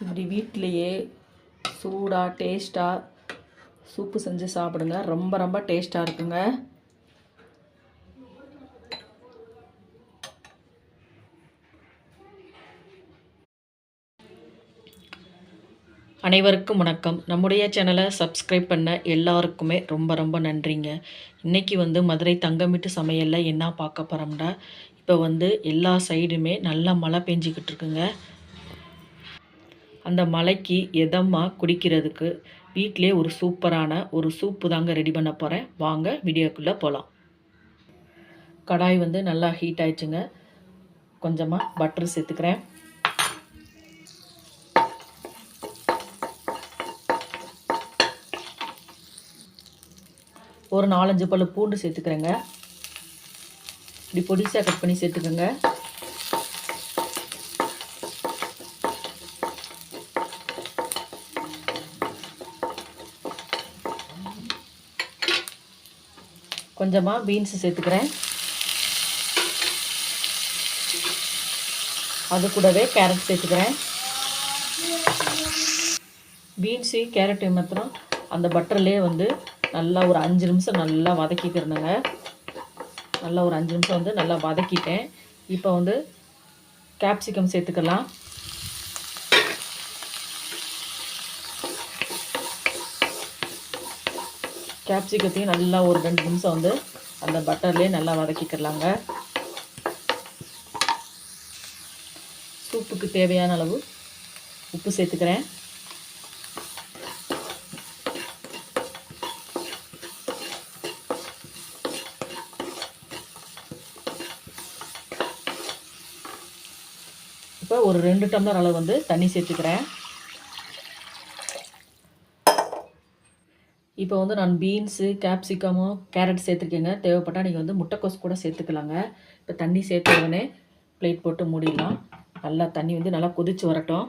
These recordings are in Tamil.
இப்படி வீட்டிலையே சூடாக டேஸ்ட்டாக சூப்பு செஞ்சு சாப்பிடுங்க. ரொம்ப ரொம்ப டேஸ்ட்டாக இருக்குங்க. அனைவருக்கும் வணக்கம். நம்முடைய சேனலை சப்ஸ்கிரைப் பண்ண எல்லாருக்குமே ரொம்ப ரொம்ப நன்றிங்க. இன்றைக்கி வந்து மதுரை தங்கமிட்டு சமையலில் என்ன பார்க்க போகிறோம்னா இப்போ வந்து எல்லா சைடுமே நல்லா மழை பெஞ்சிக்கிட்டு இருக்குங்க. அந்த மலைக்கு எதமாக குடிக்கிறதுக்கு? வீட்டிலே ஒரு சூப்பரான ஒரு சூப்பு தாங்க ரெடி பண்ண போகிறேன் வாங்க வீடியோக்குள்ளே போகலாம் கடாய் வந்து நல்லா ஹீட் ஆயிடுச்சுங்க. கொஞ்சமாக பட்டர் சேர்த்துக்கிறேன். ஒரு நாலஞ்சு பல் பூண்டு சேர்த்துக்கிறேங்க. இப்படி பொடிசாக கட் பண்ணி சேர்த்துக்கோங்க. கொஞ்சமாக பீன்ஸு சேர்த்துக்கிறேன். அது கூடவே கேரட் சேர்த்துக்கிறேன். பீன்ஸு கேரட்டு மாத்திரம் அந்த பட்டர்லேயே வந்து நல்லா ஒரு அஞ்சு நிமிஷம் நல்லா வதக்கிக்கிறணுங்க நல்லா ஒரு அஞ்சு நிமிஷம் வந்து நல்லா வதக்கிட்டேன். இப்போ வந்து கேப்சிகம் சேர்த்துக்கலாம். கேப்சிகத்தையும் நல்லா ஒரு ரெண்டு நிமிஷம் வந்து அந்த பட்டர்லேயே நல்லா வதக்கிக்கிறலாங்க சூப்புக்கு தேவையான அளவு உப்பு சேர்த்துக்கிறேன். இப்போ ஒரு ரெண்டு டம்ளர் அளவு வந்து தண்ணி சேர்த்துக்கிறேன். இப்போ வந்து நான் பீன்ஸு கேப்சிகமும் கேரட் சேர்த்துருக்கேங்க. தேவைப்பட்டால் நீங்கள் வந்து முட்டைக்கோஸ் கூட சேர்த்துக்கலாங்க. இப்போ தண்ணி சேர்த்த உடனே பிளேட் போட்டு மூடிடலாம். நல்லா தண்ணி வந்து நல்லா கொதிச்சு வரட்டும்.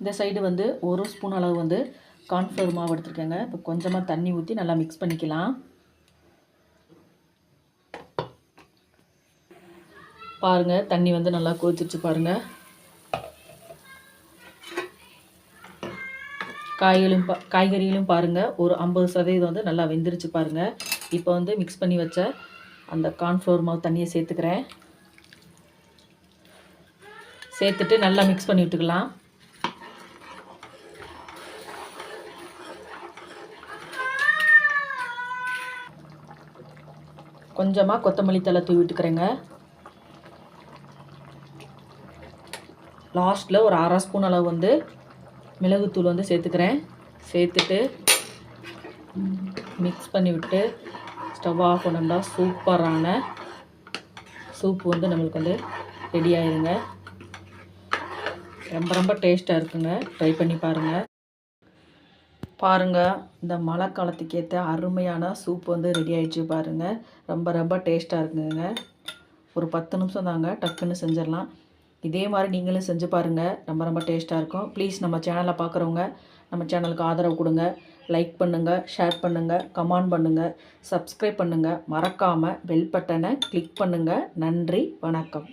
இந்த சைடு வந்து ஒரு ஸ்பூன் அளவு வந்து கார்ன்ஃப்ளவர் மாவு எடுத்துருக்கேங்க. இப்போ கொஞ்சமாக தண்ணி ஊற்றி நல்லா மிக்ஸ் பண்ணிக்கலாம். பாருங்கள் தண்ணி வந்து நல்லா கொதிச்சிருச்சு பாருங்கள் காய்களும் பா காய்கறிகளும் பாருங்கள் ஒரு ஐம்பது சதவீதம் வந்து நல்லா வெந்துருச்சு பாருங்கள் இப்போ வந்து மிக்ஸ் பண்ணி வச்ச அந்த கார்ன்ஃப்ளவர் மாவு தண்ணியை சேர்த்துக்கிறேன். சேர்த்துட்டு நல்லா மிக்ஸ் பண்ணி விட்டுக்கலாம். கொஞ்சமாக கொத்தமல்லி தலை தூவி விட்டுக்கிறேங்க. லாஸ்ட்டில் ஒரு அரை ஸ்பூன் அளவு வந்து மிளகுத்தூள் வந்து சேர்த்துக்கிறேன். சேர்த்துட்டு மிக்ஸ் பண்ணிவிட்டு ஸ்டவ் ஆஃப் பண்ணோம்னா சூப்பரான சூப்பு வந்து நம்மளுக்கு வந்து ரெடி ஆயிருங்க. ரொம்ப ரொம்ப டேஸ்ட்டாக இருக்குங்க. ட்ரை பண்ணி பாருங்கள் பாருங்கள் இந்த மழை காலத்துக்கு ஏற்ற அருமையான சூப் வந்து ரெடி ஆகிடுச்சு பாருங்கள் ரொம்ப ரொம்ப டேஸ்ட்டாக இருக்குங்க. ஒரு பத்து நிமிஷம் தாங்க டக்குன்னு செஞ்சிடலாம். இதே மாதிரி நீங்களும் செஞ்சு பாருங்கள் ரொம்ப ரொம்ப டேஸ்ட்டாக இருக்கும். ப்ளீஸ் நம்ம சேனலை பார்க்குறவங்க நம்ம சேனலுக்கு ஆதரவு கொடுங்க. லைக் பண்ணுங்கள் ஷேர் பண்ணுங்கள் கமெண்ட் பண்ணுங்கள் சப்ஸ்கிரைப் பண்ணுங்கள் மறக்காமல் பெல் பட்டனை கிளிக் பண்ணுங்கள் நன்றி வணக்கம்.